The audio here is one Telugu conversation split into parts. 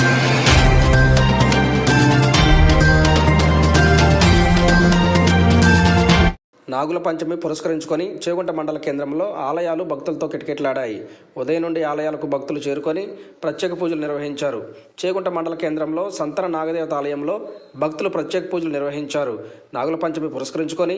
Thank you. నాగుల పంచమి పురస్కరించుకొని చేగుంట మండల కేంద్రంలో ఆలయాలు భక్తులతో కిటకిటలాడాయి. ఉదయం నుండి ఆలయాలకు భక్తులు చేరుకొని ప్రత్యేక పూజలు నిర్వహించారు. చేగుంట మండల కేంద్రంలో సంతన నాగదేవత ఆలయంలో భక్తులు ప్రత్యేక పూజలు నిర్వహించారు. నాగుల పంచమి పురస్కరించుకొని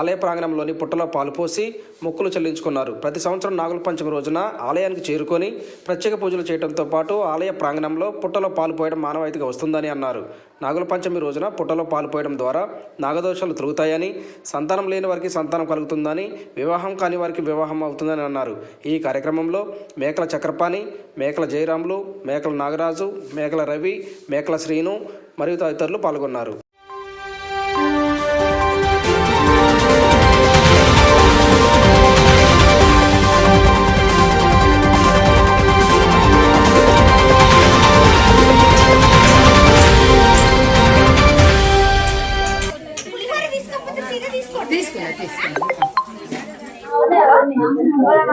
ఆలయ ప్రాంగణంలోని పుట్టలో పాలుపోసి మొక్కులు చెల్లించుకున్నారు. ప్రతి సంవత్సరం నాగుల పంచమి రోజున ఆలయానికి చేరుకొని ప్రత్యేక పూజలు చేయడంతో పాటు ఆలయ ప్రాంగణంలో పుట్టలో పాలు పోయడం మానవాయితీగా వస్తుందని అన్నారు. నాగుల పంచమి రోజున పుట్టలో పాలు పోయడం ద్వారా నాగదోషాలు తొలుగుతాయని సంతానం లేని వారికి సంతానం కలుగుతుందని వివాహం కాని వారికి వివాహం అవుతుందని అన్నారు. ఈ కార్యక్రమంలో మేకల చక్రపాణి మేకల జయరాములు మేకల నాగరాజు మేకల రవి మేకల శ్రీను మరియు తదితరులు పాల్గొన్నారు.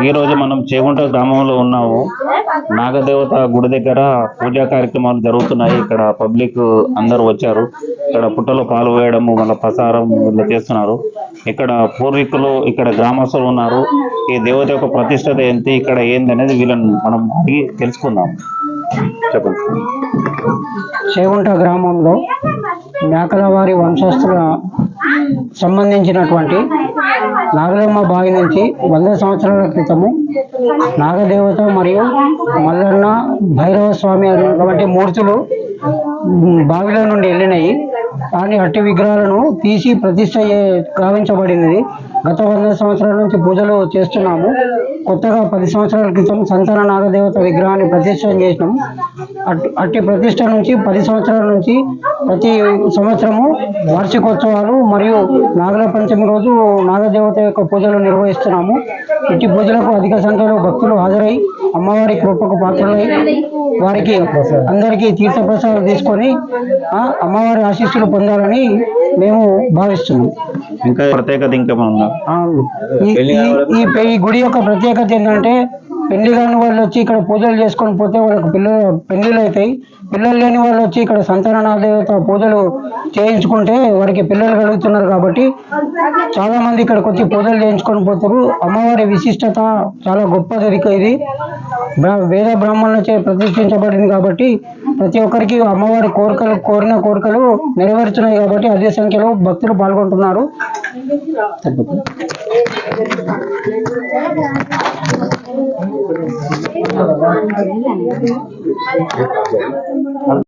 ఈ రోజు మనం చేగుంట గ్రామంలో ఉన్నాము. నాగదేవత గుడి దగ్గర పూజా కార్యక్రమాలు జరుగుతున్నాయి. ఇక్కడ పబ్లిక్ అందరూ వచ్చారు. ఇక్కడ పుట్టలో పాలు వేయడము మళ్ళీ ప్రసారం ఇలా చేస్తున్నారు. ఇక్కడ పూర్వీకులు ఇక్కడ గ్రామస్తులు ఉన్నారు. ఈ దేవత యొక్క ప్రతిష్టత ఏంటి ఇక్కడ ఏంది అనేది వీళ్ళని మనం అడిగి తెలుసుకుందాం. చెప్పండి. చేగుంట గ్రామంలో మేకలవారి వంశస్థుల సంబంధించినటువంటి నాగలమ్మ బావి నుంచి వంద సంవత్సరాల క్రితము నాగదేవత మరియు మల్లన్న భైరవ స్వామి అనేటువంటి మూర్తులు బావిలో నుండి వెళ్ళినాయి. కానీ అట్టి విగ్రహాలను తీసి ప్రతిష్ట గావించబడినది గత వంద సంవత్సరాల నుంచి పూజలు చేస్తున్నాము. కొత్తగా పది సంవత్సరాల క్రితం సంతాన నాగదేవత విగ్రహాన్ని ప్రతిష్ట చేసినాం. అట్టి ప్రతిష్ట నుంచి పది సంవత్సరాల నుంచి ప్రతి సంవత్సరము వార్షికోత్సవాలు మరియు నాగల పంచమి రోజు నాగదేవత యొక్క పూజలు నిర్వహిస్తున్నాము. ఇట్టి పూజలకు అధిక సంఖ్యలో భక్తులు హాజరై అమ్మవారి కృపకు పాత్రలై వారికి అందరికీ తీర్థప్రసాదాలు తీసుకొని అమ్మవారి ఆశీస్సులు పొందాలని మేము భావిస్తున్నాం. ఇంకా ప్రత్యేకత పె- ఈ గుడి యొక్క ప్రత్యేకత ఏంటంటే పెళ్ళి కాని వాళ్ళు వచ్చి ఇక్కడ పూజలు చేసుకొని పోతే వాళ్ళకి పిల్లలు పెళ్ళిళ్ళు అవుతాయి పిల్లలు లేని వాళ్ళు వచ్చి ఇక్కడ సంతాననాదేవత పూజలు చేయించుకుంటే వారికి పిల్లలు కలుగుతున్నారు కాబట్టి చాలా మంది ఇక్కడికి వచ్చి పూజలు చేయించుకొని పోతారు. అమ్మవారి విశిష్టత చాలా గొప్పది ఇది. వేద బ్రాహ్మణులచే ప్రతిష్ఠించబడింది కాబట్టి ప్రతి ఒక్కరికి అమ్మవారి కోరికలు కోరిన కోరికలు నెరవేరుతున్నాయి కాబట్టి అదే సంఖ్యలో భక్తులు పాల్గొంటున్నారు. El grupo.